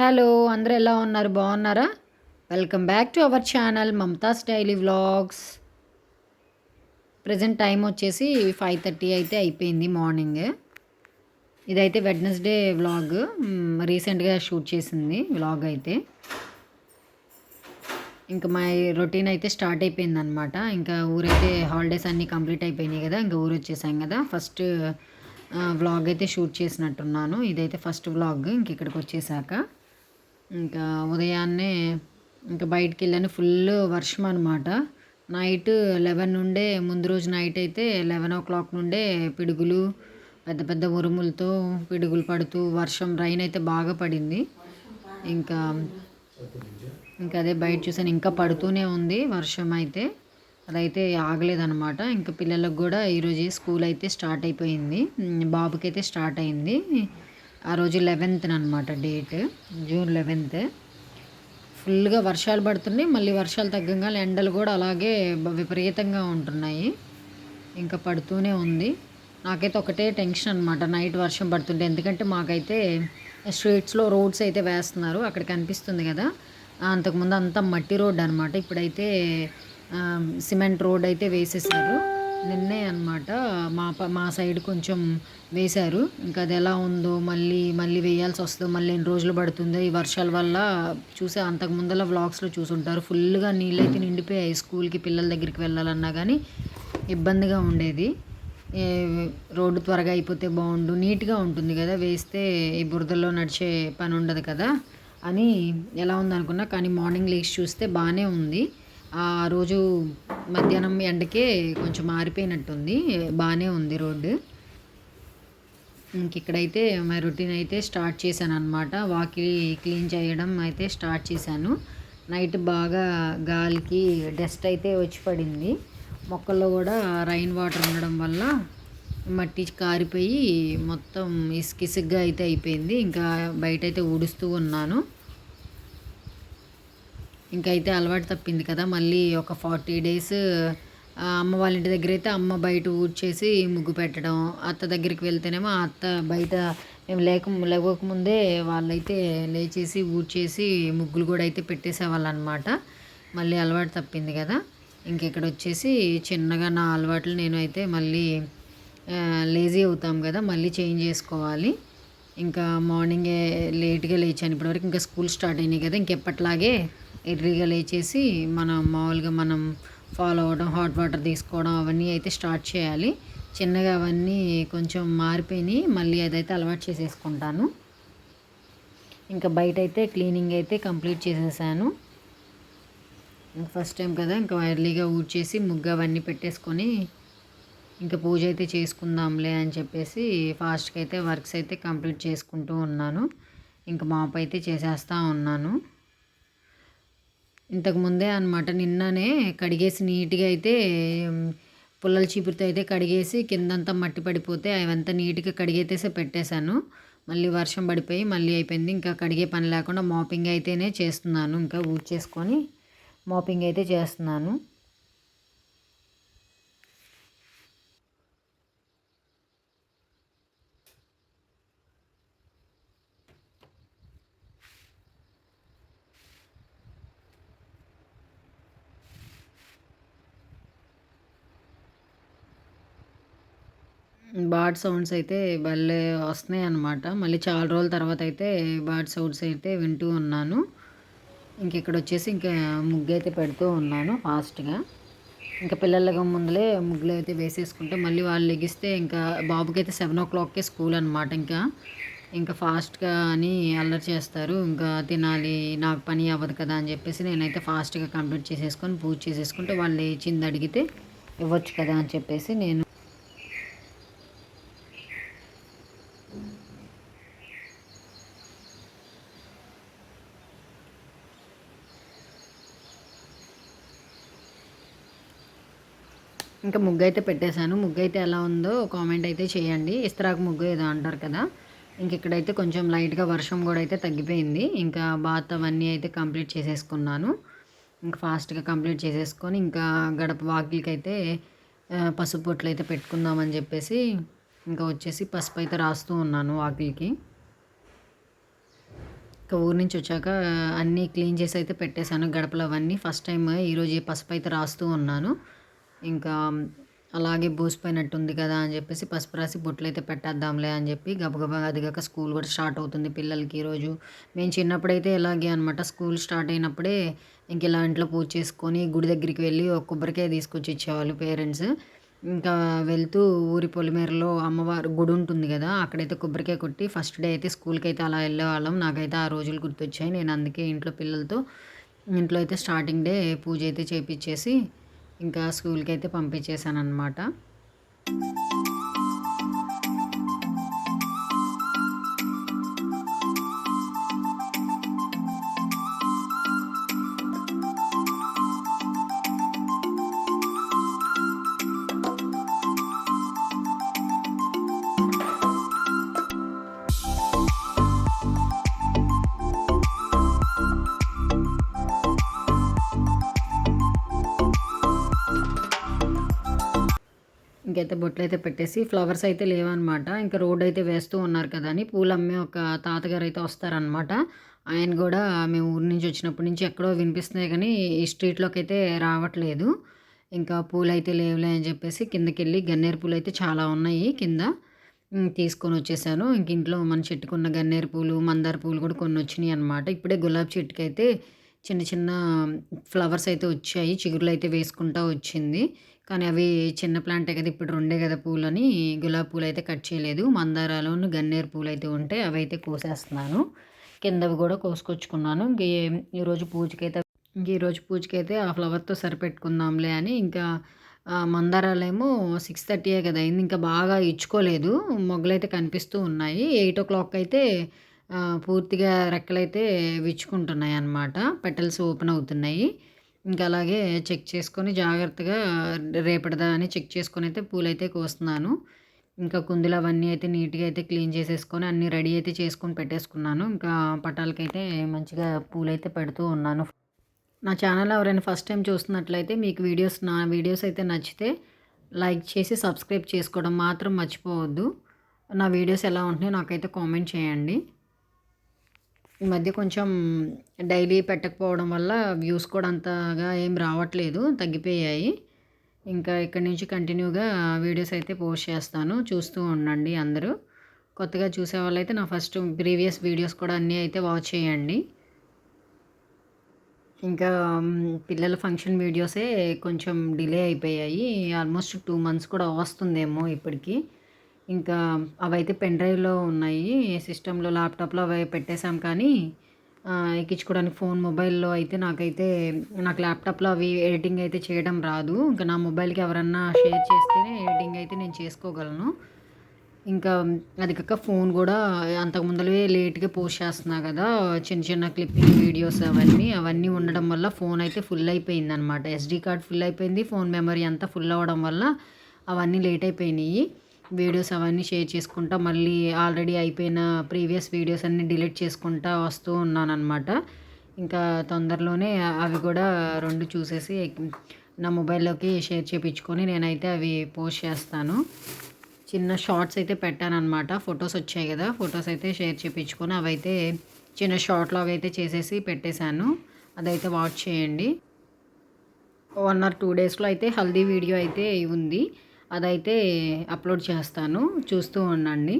Hello అందరూ ఎలా ఉన్నారు? బాగున్నారా? Welcome back to our channel Mamata's daily vlogs. Present time వచ్చేసి ఫైవ్ థర్టీ అయితే అయిపోయింది మార్నింగ్. ఇదైతే వెడ్నెస్డే వ్లాగ్. రీసెంట్గా షూట్ చేసింది వ్లాగ్ అయితే. ఇంకా మా రొటీన్ అయితే స్టార్ట్ అయిపోయింది అనమాట ఇంకా ఊరైతే హాలిడేస్ అన్నీ కంప్లీట్ అయిపోయినాయి కదా ఇంకా ఊరు వచ్చేసాం కదా. ఫస్ట్ వ్లాగ్ అయితే షూట్ చేసినట్టున్నాను. ఇదైతే ఫస్ట్ వ్లాగ్ ఇంక ఇక్కడికి వచ్చేసాక. ఇంకా ఉదయాన్నే ఇంకా బయటికి వెళ్ళాను ఫుల్ వర్షం అనమాట నైట్ లెవెన్ నుండే ముందు రోజు నైట్ అయితే లెవెన్ ఓ క్లాక్ నుండే పిడుగులు పెద్ద పెద్ద ఉరుములతో పిడుగులు పడుతూ వర్షం రైన్ అయితే బాగా పడింది. ఇంకా ఇంకా అదే బయట చూసాను ఇంకా పడుతూనే ఉంది వర్షం అయితే. అదైతే ఆగలేదనమాట ఇంకా పిల్లలకు కూడా ఈరోజు స్కూల్ అయితే స్టార్ట్ అయిపోయింది. బాబుకి అయితే స్టార్ట్ అయింది. ఆ రోజు లెవెన్త్ అనమాట డేట్ జూన్ లెవెన్త్ ఫుల్గా వర్షాలు పడుతున్నాయి. మళ్ళీ వర్షాలు తగ్గంగా ఎండలు కూడా అలాగే విపరీతంగా ఉంటున్నాయి. ఇంకా పడుతూనే ఉంది. నాకైతే ఒకటే టెన్షన్ అనమాట నైట్ వర్షం పడుతుంటే. ఎందుకంటే మాకైతే స్ట్రీట్స్లో రోడ్స్ అయితే వేస్తున్నారు. అక్కడ కనిపిస్తుంది కదా. అంతకుముందు అంతా మట్టి రోడ్ అనమాట ఇప్పుడైతే సిమెంట్ రోడ్ అయితే వేసేసారు. నిన్నే అనమాట మా మా సైడ్ కొంచెం వేశారు. ఇంకా అది ఎలా ఉందో మళ్ళీ మళ్ళీ వేయాల్సి వస్తుందో మళ్ళీ ఎన్ని రోజులు పడుతుందో ఈ వర్షాల వల్ల చూసే అంతకు ముందల వ్లాగ్స్లో చూసుంటారు. ఫుల్గా నీళ్ళు అయితే నిండిపోయాయి స్కూల్కి పిల్లల దగ్గరికి వెళ్ళాలన్నా కానీ ఇబ్బందిగా ఉండేది. రోడ్డు త్వరగా అయిపోతే బాగుండు నీట్గా ఉంటుంది కదా వేస్తే ఈ బురదలో నడిచే పని ఉండదు కదా అని ఎలా ఉందనుకున్నా కానీ మార్నింగ్ లేచి చూస్తే బాగానే ఉంది. ఆ రోజు మధ్యాహ్నం ఎండకే కొంచెం మారిపోయినట్టుంది. బాగానే ఉంది రోడ్డు. ఇంక ఇక్కడైతే మా రొటీన్ అయితే స్టార్ట్ చేశాను అనమాట వాకిలి క్లీన్ చేయడం అయితే స్టార్ట్ చేశాను. నైట్ బాగా గాలికి డస్ట్ అయితే వచ్చి పడింది. మొక్కల్లో కూడా రైన్ వాటర్ ఉండడం వల్ల మట్టి కారిపోయి మొత్తం ఇసుకిసుగ్గా అయితే అయిపోయింది. ఇంకా బయట అయితే ఊడుస్తూ ఉన్నాను. ఇంకైతే అయితే అలవాటు తప్పింది కదా. మళ్ళీ ఒక ఫార్టీ డేస్ అమ్మ వాళ్ళ ఇంటి దగ్గర అయితే అమ్మ బయట ఊడ్చేసి ముగ్గు పెట్టడం అత్త దగ్గరికి వెళ్తేనేమో అత్త బయట మేము లేక లేవకముందే వాళ్ళైతే లేచేసి ఊడ్చేసి ముగ్గులు కూడా అయితే పెట్టేసేవాళ్ళు అనమాట మళ్ళీ అలవాటు తప్పింది కదా. ఇంక ఇక్కడ వచ్చేసి చిన్నగా నా అలవాట్లు నేను అయితే మళ్ళీ లేజీ అవుతాం కదా. మళ్ళీ చేంజ్ చేసుకోవాలి. ఇంకా మార్నింగే లేట్గా లేచాను. ఇప్పటివరకు ఇంకా స్కూల్ స్టార్ట్ అయినాయి కదా. ఇంకెప్పట్లాగే ఎర్లీగా లేచేసి మనం మామూలుగా మనం ఫాలో అవ్వడం హాట్ వాటర్ తీసుకోవడం అవన్నీ అయితే స్టార్ట్ చేయాలి. చిన్నగా అవన్నీ కొంచెం మారిపోయినాయి. మళ్ళీ అదైతే అలవాటు చేసేసుకుంటాను. ఇంకా బయట అయితే క్లీనింగ్ అయితే కంప్లీట్ చేసేసాను. ఫస్ట్ టైం కదా ఇంకా ఎర్లీగా ఊడ్చేసి ముగ్గు అవన్నీ పెట్టేసుకొని ఇంకా పూజ అయితే చేసుకుందాంలే అని చెప్పేసి ఫాస్ట్గా అయితే వర్క్స్ అయితే కంప్లీట్ చేసుకుంటూ ఉన్నాను. ఇంకా మాప్ అయితే చేసేస్తూ ఉన్నాను. ఇంతకుముందే అనమాట నిన్ననే కడిగేసి నీట్గా అయితే పుల్లల చీపురుతో అయితే కడిగేసి కిందంతా మట్టి పడిపోతే అవంతా నీట్గా కడిగేతేసే పెట్టేశాను. మళ్ళీ వర్షం పడిపోయి మళ్ళీ అయిపోయింది. ఇంకా కడిగే పని లేకుండా మాపింగ్ అయితేనే చేస్తున్నాను. ఇంకా ఊడ్చేసుకొని మాపింగ్ అయితే చేస్తున్నాను. బాడ్ సౌండ్స్ అయితే భలే వస్తున్నాయి అనమాట మళ్ళీ చాలా రోజుల తర్వాత అయితే బాడ్ సౌండ్స్ అయితే వింటూ ఉన్నాను. ఇంక ఇక్కడ వచ్చేసి ఇంకా ముగ్గు అయితే పెడుతూ ఉన్నాను ఫాస్ట్గా ఇంకా పిల్లలకి ముందులే ముగ్గులు అయితే వేసేసుకుంటే మళ్ళీ వాళ్ళు లెగిస్తే ఇంకా బాబుకి అయితే సెవెన్ ఓ క్లాక్కే స్కూల్ అనమాట ఇంకా ఇంకా ఫాస్ట్గా అని అల్లరి చేస్తారు. ఇంకా తినాలి నాకు పని అవ్వదు కదా అని చెప్పేసి నేనైతే ఫాస్ట్గా కంప్లీట్ చేసేసుకొని పూజ చేసేసుకుంటే వాళ్ళు లేచింది అడిగితే ఇవ్వచ్చు కదా అని చెప్పేసి నేను ఇంకా ముగ్గు అయితే పెట్టేశాను. ముగ్గు అయితే ఎలా ఉందో కామెంట్ అయితే చేయండి. ఇస్త్రాకు ముగ్గు ఏదో అంటారు కదా. ఇంక ఇక్కడైతే కొంచెం లైట్గా వర్షం కూడా అయితే తగ్గిపోయింది. ఇంకా బాత్ అవన్నీ అయితే కంప్లీట్ చేసేసుకున్నాను. ఇంకా ఫాస్ట్గా కంప్లీట్ చేసేసుకొని ఇంకా గడప వాకిలికి అయితే పసుపు పొట్లు అయితే పెట్టుకుందామని చెప్పేసి ఇంకా వచ్చేసి పసుపు అయితే రాస్తూ ఉన్నాను వాకిలికి. ఇంకా ఊరి నుంచి వచ్చాక అన్నీ క్లీన్ చేసి అయితే పెట్టేశాను. గడపలు అవన్నీ ఫస్ట్ టైం ఈరోజు పసుపు అయితే రాస్తూ ఉన్నాను. ఇంకా అలాగే బూసిపోయినట్టుంది కదా అని చెప్పేసి పసుపు రాసి బొట్లు అయితే పెట్టేద్దాంలే అని చెప్పి గబగబా అదిగాక స్కూల్ కూడా స్టార్ట్ అవుతుంది పిల్లలకి ఈరోజు. మేము చిన్నప్పుడైతే ఇలాగే అనమాట స్కూల్ స్టార్ట్ అయినప్పుడే ఇంక ఇలా ఇంట్లో పూజ చేసుకొని గుడి దగ్గరికి వెళ్ళి ఒక కొబ్బరికాయ తీసుకొచ్చి ఇచ్చేవాళ్ళు పేరెంట్స్. ఇంకా వెళ్తూ ఊరి పొలిమేరలో అమ్మవారు గుడి ఉంటుంది కదా అక్కడైతే కొబ్బరికాయ కొట్టి ఫస్ట్ డే అయితే స్కూల్కి అయితే అలా వెళ్ళేవాళ్ళం. నాకైతే ఆ రోజులు గుర్తొచ్చాయి. నేను అందుకే ఇంట్లో పిల్లలతో ఇంట్లో అయితే స్టార్టింగ్ డే పూజ అయితే చేపించేసి ఇంకా స్కూల్కి అయితే పంపించేశాను అనమాట అయితే బొట్లు అయితే పెట్టేసి ఫ్లవర్స్ అయితే లేవన్నమాట. ఇంకా రోడ్ అయితే వేస్తూ ఉన్నారు కదా అని పూలు అమ్మే ఒక తాతగారు అయితే వస్తారనమాట ఆయన కూడా మేము ఊరి నుంచి వచ్చినప్పటి నుంచి ఎక్కడో వినిపిస్తున్నాయి కానీ ఈ స్ట్రీట్లోకి అయితే రావట్లేదు. ఇంకా పూలు అయితే లేవులే అని చెప్పేసి కిందకి వెళ్ళి గన్నేరు పూలు అయితే చాలా ఉన్నాయి కింద. తీసుకొని వచ్చేసాను. ఇంక ఇంట్లో మన చెట్టుకున్న గన్నేరు పూలు మందార పూలు కూడా కొన్ని వచ్చినాయి అనమాట ఇప్పుడే గులాబీ చెట్టుకి అయితే చిన్న చిన్న ఫ్లవర్స్ అయితే వచ్చాయి. చిగురులు అయితే వేసుకుంటా వచ్చింది. కానీ అవి చిన్న ప్లాంటే కదా ఇప్పుడు రెండే కదా పూలని. గులాబీ పూలు అయితే కట్ చేయలేదు. మందారాలోను గన్నేరు పూలు అయితే ఉంటే అవి అయితే కోసేస్తున్నాను. కిందవి కూడా కోసుకొచ్చుకున్నాను. ఇంక ఈరోజు పూజకైతే ఇంక ఈరోజు పూజకైతే ఆ ఫ్లవర్తో సరిపెట్టుకుందాంలే అని ఇంకా మందారాలేమో సిక్స్ థర్టీయే కదా అయింది. ఇంకా బాగా ఇచ్చుకోలేదు. మొగ్గలైతే కనిపిస్తూ ఉన్నాయి. ఎయిట్ ఓ క్లాక్ అయితే పూర్తిగా రెక్కలైతే విచ్చుకుంటున్నాయి అన్నమాట పెటల్స్ ఓపెన్ అవుతున్నాయి. ఇంకా అలాగే చెక్ చేసుకొని జాగ్రత్తగా రేపటిదా అని చెక్ చేసుకొని అయితే పూలైతే కోస్తున్నాను. ఇంకా కుందులు అవన్నీ అయితే నీట్గా అయితే క్లీన్ చేసేసుకొని అన్నీ రెడీ అయితే చేసుకొని పెట్టేసుకున్నాను. ఇంకా పటాలకైతే మంచిగా పూలైతే పెడుతూ ఉన్నాను. నా ఛానల్ ఎవరైనా ఫస్ట్ టైం చూస్తున్నట్లయితే మీకు వీడియోస్ నా వీడియోస్ అయితే నచ్చితే లైక్ చేసి సబ్స్క్రైబ్ చేసుకోవడం మాత్రం మర్చిపోవద్దు. నా వీడియోస్ ఎలా ఉంటున్నాయో నాకైతే కామెంట్ చేయండి. ఈ మధ్య కొంచెం డైలీ పెట్టకపోవడం వల్ల వ్యూస్ కూడా అంతగా ఏం రావట్లేదు తగ్గిపోయాయి. ఇంకా ఇక్కడి నుంచి కంటిన్యూగా వీడియోస్ అయితే పోస్ట్ చేస్తాను. చూస్తూ ఉండండి అందరూ. కొత్తగా చూసే వాళ్ళైతే నా ఫస్ట్ ప్రీవియస్ వీడియోస్ కూడా అన్నీ అయితే వాచ్ చేయండి. ఇంకా పిల్లల ఫంక్షన్ వీడియోసే కొంచెం డిలే అయిపోయాయి. ఆల్మోస్ట్ టూ మంత్స్ కూడా వస్తుందేమో ఇప్పటికి. ఇంకా అవైతే పెన్ డ్రైవ్లో ఉన్నాయి. సిస్టంలో ల్యాప్టాప్లో అవి పెట్టేశాం కానీ ఎక్కించుకోవడానికి ఫోన్ మొబైల్లో అయితే నాకైతే నాకు ల్యాప్టాప్లో అవి ఎడిటింగ్ అయితే చేయడం రాదు. ఇంకా నా మొబైల్కి ఎవరన్నా షేర్ చేస్తేనే ఎడిటింగ్ అయితే నేను చేసుకోగలను. ఇంకా అది కాక ఫోన్ కూడా అంతకు ముందలే లేట్గా పోస్ట్ చేస్తున్నా కదా చిన్న చిన్న క్లిప్పింగ్ వీడియోస్ అవన్నీ అవన్నీ ఉండడం వల్ల ఫోన్ అయితే ఫుల్ అయిపోయింది అనమాట ఎస్డి కార్డ్ ఫుల్ అయిపోయింది ఫోన్ మెమరీ అంతా ఫుల్ అవ్వడం వల్ల అవన్నీ లేట్ అయిపోయినాయి. వీడియోస్ అవన్నీ షేర్ చేసుకుంటా మళ్ళీ ఆల్రెడీ అయిపోయిన ప్రీవియస్ వీడియోస్ అన్నీ డిలీట్ చేసుకుంటా వస్తూ ఉన్నాను అనమాట ఇంకా తొందరలోనే అవి కూడా రెండు చూసేసి నా మొబైల్లోకి షేర్ చేయించుకొని నేనైతే అవి పోస్ట్ చేస్తాను. చిన్న షార్ట్స్ అయితే పెట్టాను అనమాట ఫొటోస్ వచ్చాయి కదా ఫొటోస్ అయితే షేర్ చేయించుకొని అవైతే చిన్న షార్ట్ లాగా అయితే చేసేసి పెట్టేశాను. అదైతే వాచ్ చేయండి. వన్ ఆర్ టూ డేస్లో అయితే హల్దీ వీడియో అయితే ఉంది. అదైతే అప్లోడ్ చేస్తాను. చూస్తూ ఉండండి.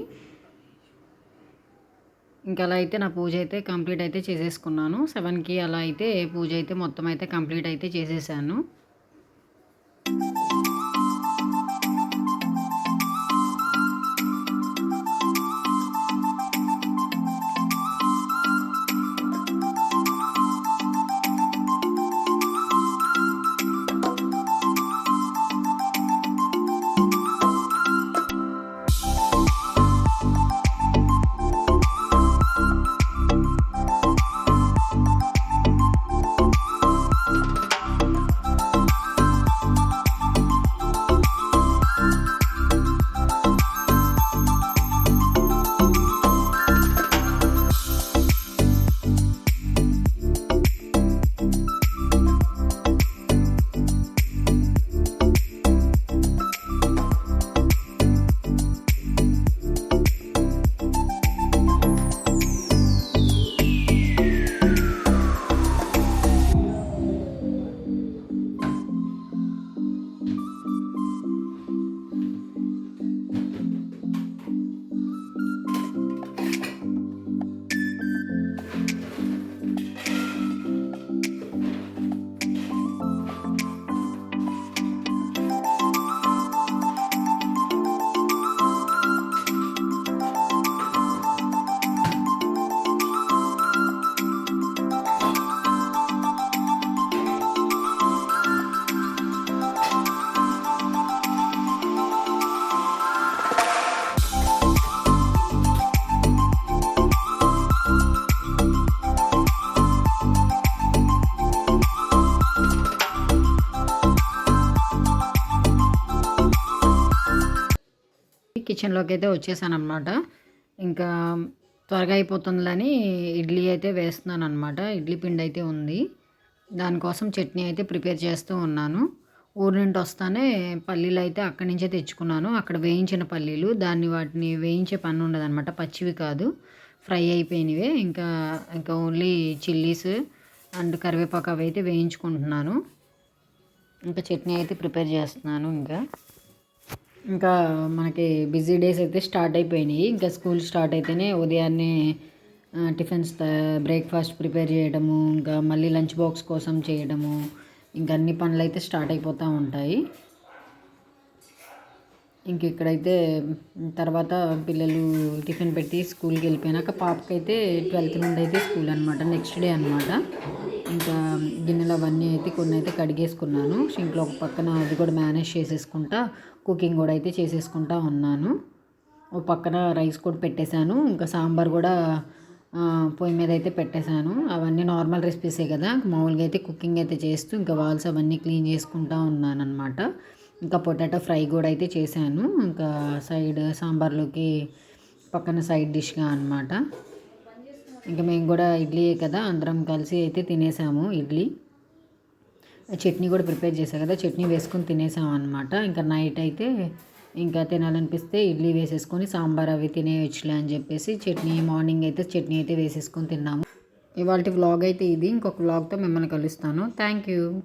ఇంకా అలా అయితే నా పూజ అయితే కంప్లీట్ అయితే చేసేసుకున్నాను. సెవెన్కి అలా అయితే పూజ అయితే మొత్తం అయితే కంప్లీట్ అయితే చేసేసాను. కిచెన్లోకి అయితే వచ్చేసాను అనమాట ఇంకా త్వరగా అయిపోతుందని ఇడ్లీ అయితే వేస్తున్నాను అనమాట ఇడ్లీ పిండి అయితే ఉంది. దానికోసం చట్నీ అయితే ప్రిపేర్ చేస్తూ ఉన్నాను. ఊరి నుండి వస్తానే పల్లీలు అయితే అక్కడి నుంచే తెచ్చుకున్నాను. అక్కడ వేయించిన పల్లీలు దాన్ని వాటిని వేయించే పని ఉండదు అనమాట పచ్చివి కాదు. ఫ్రై అయిపోయినవే. ఇంకా ఇంకా ఓన్లీ చిల్లీస్ అండ్ కరివేపాకు అవి అయితే వేయించుకుంటున్నాను. ఇంకా చట్నీ అయితే ప్రిపేర్ చేస్తున్నాను ఇంకా. ఇంకా మనకి బిజీ డేస్ అయితే స్టార్ట్ అయిపోయినాయి. ఇంకా స్కూల్ స్టార్ట్ అయితేనే ఉదయాన్నే టిఫిన్స్ బ్రేక్ఫాస్ట్ ప్రిపేర్ చేయడము ఇంకా మళ్ళీ లంచ్ బాక్స్ కోసం చేయడము ఇంకా అన్ని పనులు అయితే స్టార్ట్ అయిపోతూ ఉంటాయి. ఇంక ఇక్కడైతే తర్వాత పిల్లలు టిఫిన్ పెట్టి స్కూల్కి వెళ్ళిపోయినాక పాపకైతే ట్వెల్త్ నుండి అయితే స్కూల్ అనమాట నెక్స్ట్ డే అనమాట ఇంకా గిన్నెలు అవన్నీ అయితే కొన్ని అయితే కడిగేసుకున్నాను. ఇంట్లో ఒక పక్కన అది కూడా మేనేజ్ చేసేసుకుంటా కుకింగ్ కూడా అయితే చేసేసుకుంటా ఉన్నాను. ఓ పక్కన రైస్ కూడా పెట్టేశాను ఇంకా సాంబార్ కూడా పొయ్యి మీద అయితే పెట్టేశాను. అవన్నీ నార్మల్ రెసిపీసే కదా మామూలుగా అయితే కుకింగ్ అయితే చేస్తూ ఇంకా వాల్స్ అవన్నీ క్లీన్ చేసుకుంటా ఉన్నాను అనమాట ఇంకా పొటాటో ఫ్రై కూడా అయితే చేశాను. ఇంకా సైడ్ సాంబార్లోకి పక్కన సైడ్ డిష్గా అనమాట ఇంకా మేము కూడా ఇడ్లీ కదా అందరం కలిసి అయితే తినేసాము ఇడ్లీ. చట్నీ కూడా ప్రిపేర్ చేశాను కదా చట్నీ వేసుకొని తినేసాం అనమాట ఇంకా నైట్ అయితే ఇంకా తినాలనిపిస్తే ఇడ్లీ వేసేసుకొని సాంబార్ అవి తినేయచ్చులే అని చెప్పేసి చట్నీ మార్నింగ్ అయితే చట్నీ అయితే వేసేసుకొని తిన్నాము. ఇవాళ వ్లాగ్ అయితే ఇది. ఇంకొక వ్లాగ్తో మిమ్మల్ని కలుస్తాను. Thank you.